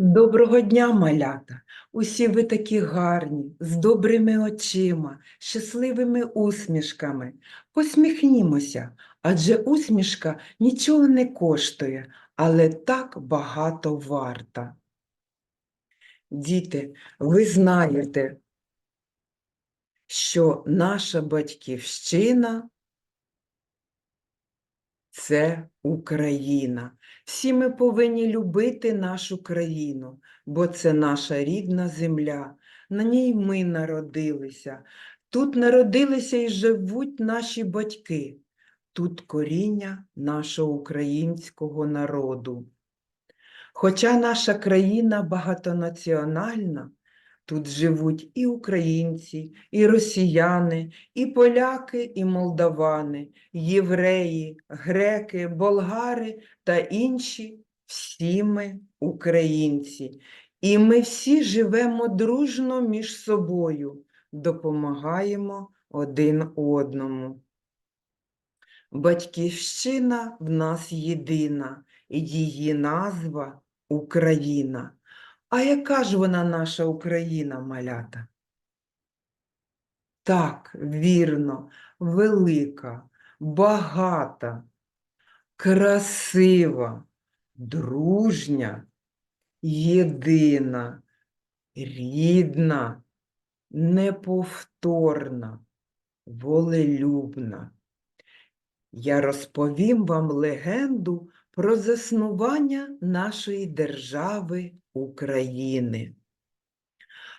Доброго дня, малята! Усі ви такі гарні, з добрими очима, щасливими усмішками. Посміхнімося, адже усмішка нічого не коштує, але так багато варта. Діти, ви знаєте, що наша батьківщина це Україна. Всі ми повинні любити нашу країну, бо це наша рідна земля. На ній ми народилися. Тут народилися і живуть наші батьки. Тут коріння нашого українського народу. Хоча наша країна багатонаціональна, тут живуть і українці, і росіяни, і поляки, і молдавани, євреї, греки, болгари та інші всі ми українці. І ми всі живемо дружно між собою, допомагаємо один одному. Батьківщина в нас єдина, її назва Україна. А яка ж вона наша Україна, малята? Так, вірно, велика, багата, красива, дружня, єдина, рідна, неповторна, волелюбна. Я розповім вам легенду про заснування нашої держави України.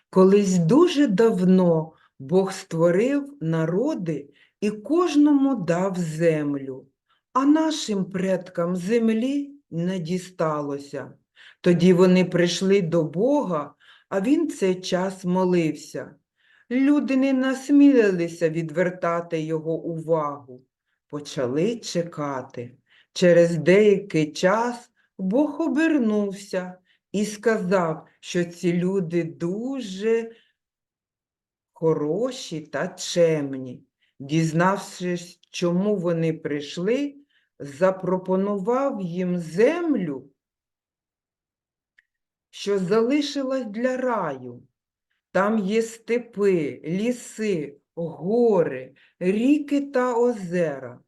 Колись дуже давно Бог створив народи і кожному дав землю, а нашим предкам землі не дісталося. Тоді вони прийшли до Бога, а він цей час молився. Люди не насмілилися відвертати його увагу, почали чекати. Через деякий час Бог обернувся і сказав, що ці люди дуже хороші та чемні. Дізнавшись, чому вони прийшли, запропонував їм землю, що залишилась для раю. Там є степи, ліси, гори, ріки та озера.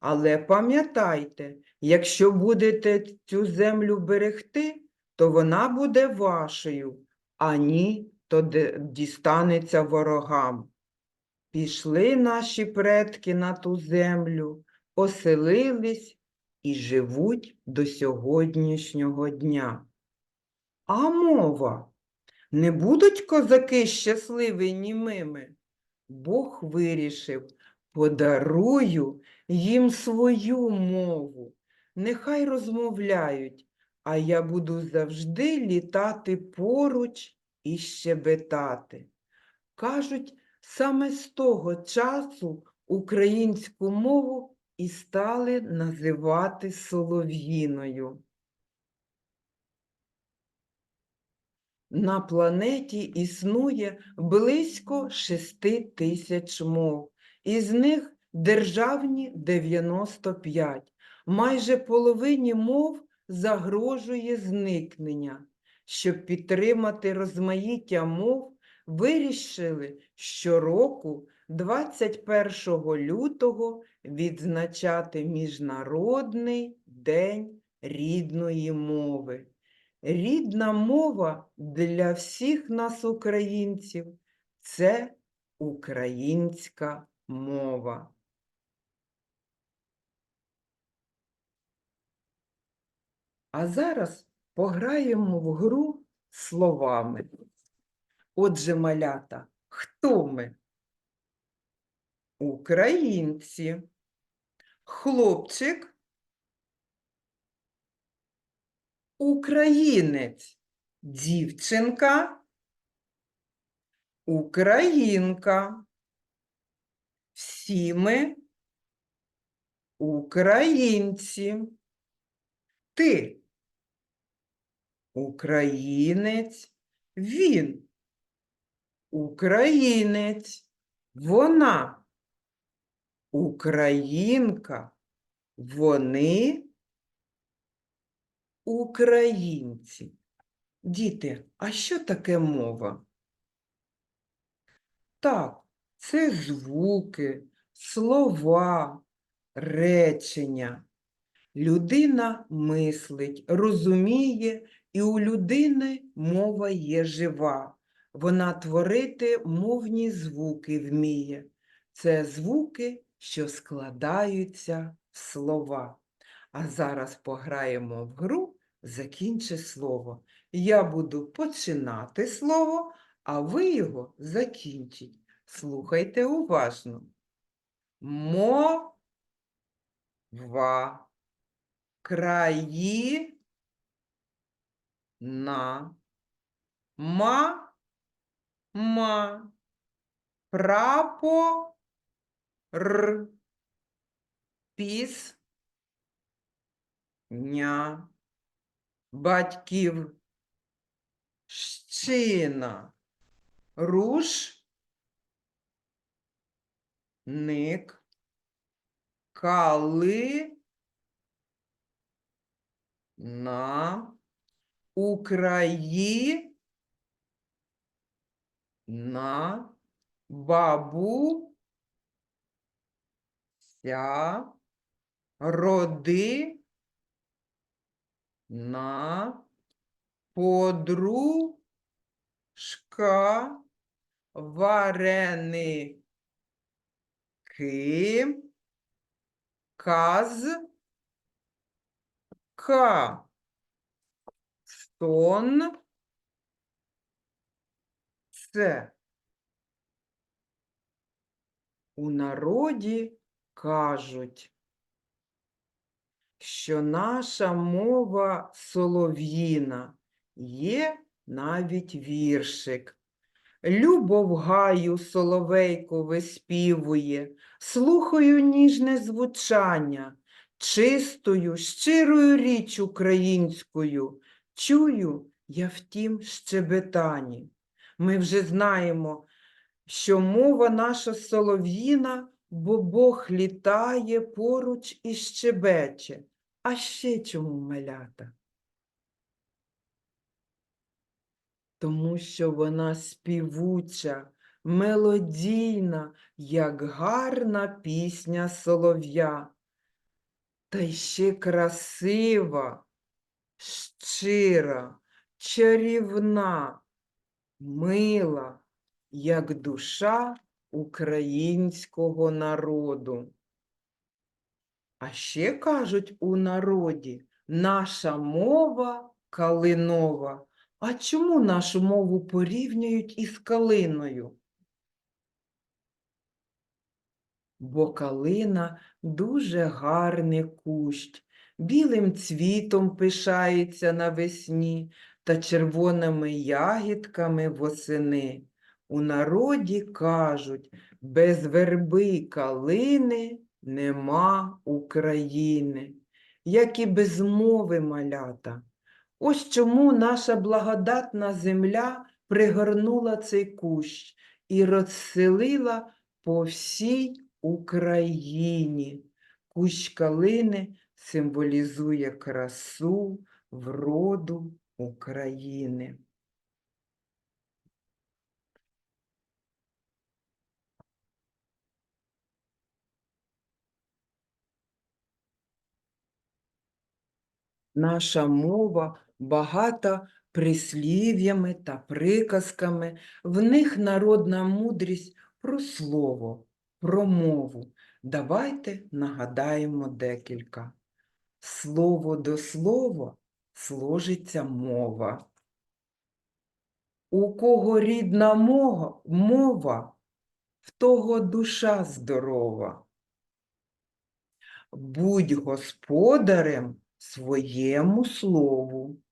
Але пам'ятайте, якщо будете цю землю берегти, то вона буде вашою, а ні, то дістанеться ворогам. Пішли наші предки на ту землю, оселились і живуть до сьогоднішнього дня. А мова? Не будуть козаки щасливі німими? Бог вирішив, подарую їм свою мову. Нехай розмовляють, а я буду завжди літати поруч і щебетати. Кажуть, саме з того часу українську мову і стали називати солов'їною. На планеті існує близько 6 тисяч мов, із них державні 95. Майже половині мов загрожує зникнення. Щоб підтримати розмаїття мов, вирішили щороку 21 лютого відзначати Міжнародний день рідної мови. Рідна мова для всіх нас, українців, це українська мова. А зараз пограємо в гру словами. Отже, малята, хто ми? Українці. Хлопчик Українець, дівчинка, українка. Всі ми українці. Ти українець, він українець, вона українка, вони українці. Діти, а що таке мова? Так, це звуки, слова, речення. Людина мислить, розуміє, і у людини мова є жива. Вона творити мовні звуки вміє. Це звуки, що складаються в слова. А зараз пограємо в гру «Закінчи слово». Я буду починати слово, а ви його закінчіть. Слухайте уважно. Мова. Краї. На. Ма. Ма. Прапо. Р. Піс. Ня. Батьків. Щина. Руш. Ник. Кали. На. Украї. На. Бабу. Ся. Роди. На. Подружка. Вареники. Каз. Сон. Це. У народі кажуть, що наша мова солов'їна, є навіть віршик. Любо в гаю соловейко виспівує, слухаю ніжне звучання, чистою, щирою річ українською, чую я в тім щебетанні. Ми вже знаємо, що мова наша солов'їна, бо Бог літає поруч і щебече. А ще чому малята? Тому що вона співуча, мелодійна, як гарна пісня солов'я, та й ще красива, щира, чарівна, мила, як душа українського народу. А ще кажуть у народі, наша мова калинова. А чому нашу мову порівнюють із калиною? Бо калина дуже гарний кущ, білим цвітом пишається навесні та червоними ягідками восени. У народі кажуть, без верби калини нема України, як і без мови малята. Ось чому наша благодатна земля пригорнула цей кущ і розселила по всій Україні. Кущ калини символізує красу, вроду України. Наша мова багата прислів'ями та приказками. В них народна мудрість про слово, про мову. Давайте нагадаємо декілька. Слово до слова сложиться мова. У кого рідна мова, в того душа здорова. Будь господарем своєму слову.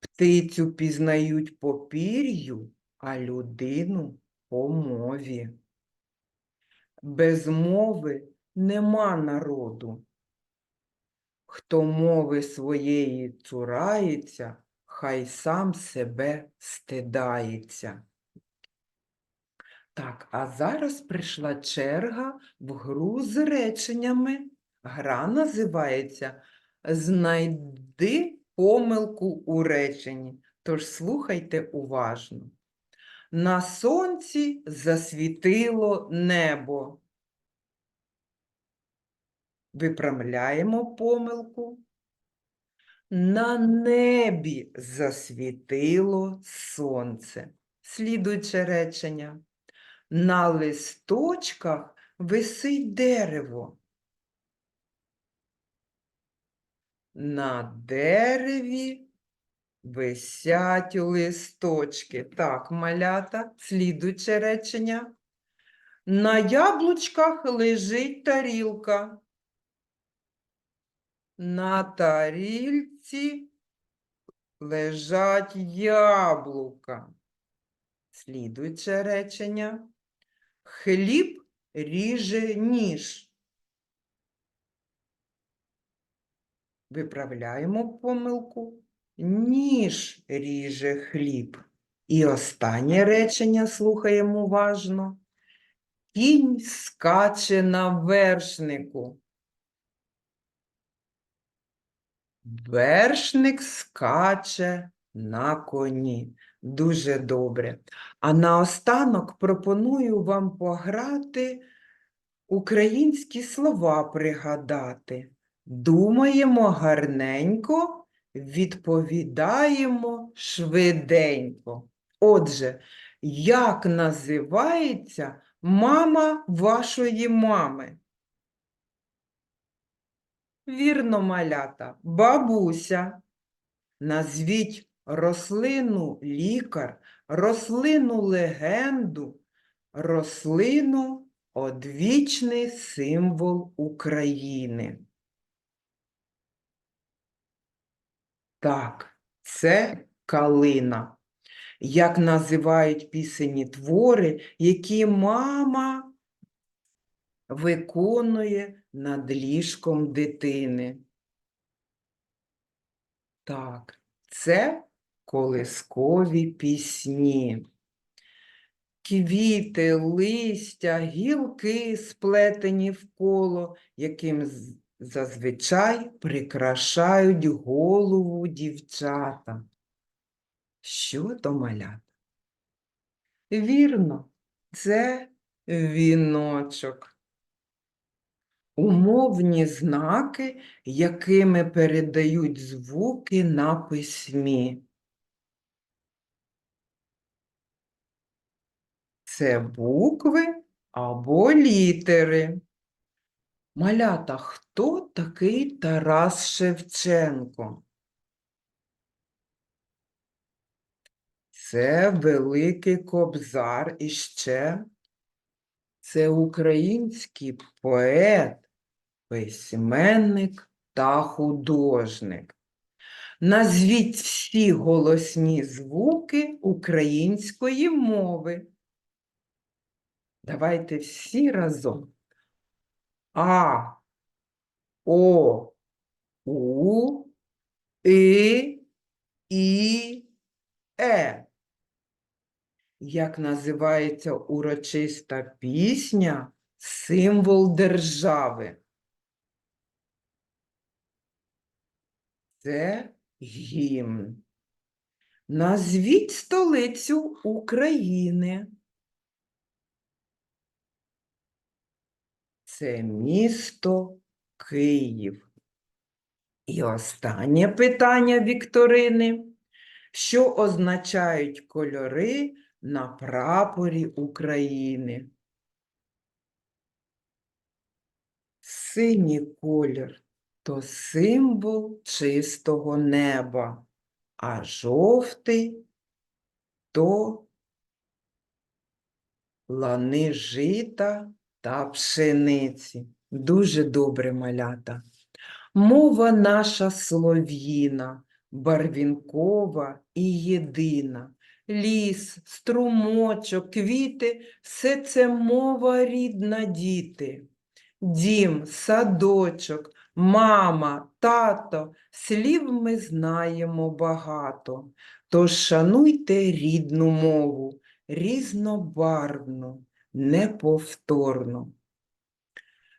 Птицю пізнають по пір'ю, а людину по мові. Без мови нема народу. Хто мови своєї цурається, хай сам себе стидається. Так, а зараз прийшла черга в гру з реченнями. Гра називається Знайди помилку у реченні. Тож слухайте уважно. На сонці засвітило небо. Виправляємо помилку. На небі засвітило сонце. Слідуюче речення. На листочках висить дерево. На дереві висять листочки. Так, малята, слідуюче речення. На яблучках лежить тарілка. На тарільці лежать яблука. Слідуюче речення. Хліб ріже ніж. Виправляємо помилку. Ніж ріже хліб. І останнє речення слухаємо уважно. Кінь скаче на вершнику. Вершник скаче на коні. Дуже добре. А наостанок пропоную вам пограти українські слова пригадати. Думаємо гарненько, відповідаємо швиденько. Отже, як називається мама вашої мами? Вірно, малята, бабуся. Назвіть рослину лікар, рослину легенду, рослину одвічний символ України. Так, це калина. Як називають пісені твори, які мама виконує над ліжком дитини. Так, це колискові пісні. Квіти, листя, гілки сплетені в коло, яким зазвичай прикрашають голову дівчата. Що то малята? Вірно, це віночок. Умовні знаки, якими передають звуки на письмі. Це букви або літери. Малята, хто такий Тарас Шевченко? Це великий кобзар і ще це український поет, письменник та художник. Назвіть всі голосні звуки української мови. Давайте всі разом. А, О, У, И, І, Е. Як називається урочиста пісня, символ держави? Це гімн. Назвіть столицю України. Це місто Київ. І останнє питання Вікторини. Що означають кольори на прапорі України? Синій колір то символ чистого неба, а жовтий то лани жита та пшениці. Дуже добре малята. Мова наша слов'їна, барвінкова і єдина. Ліс, струмочок, квіти – все це мова рідна діти. Дім, садочок, мама, тато, слів ми знаємо багато. Тож шануйте рідну мову, різнобарвну, неповторну.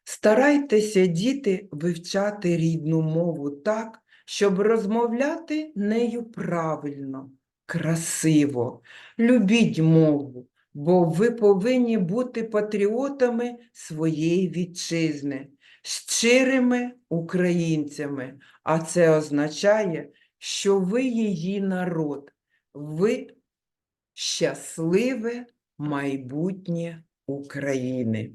Старайтеся, діти, вивчати рідну мову так, щоб розмовляти нею правильно, красиво. Любіть мову, бо ви повинні бути патріотами своєї вітчизни, щирими українцями, а це означає, що ви її народ, ви щасливе майбутнє України.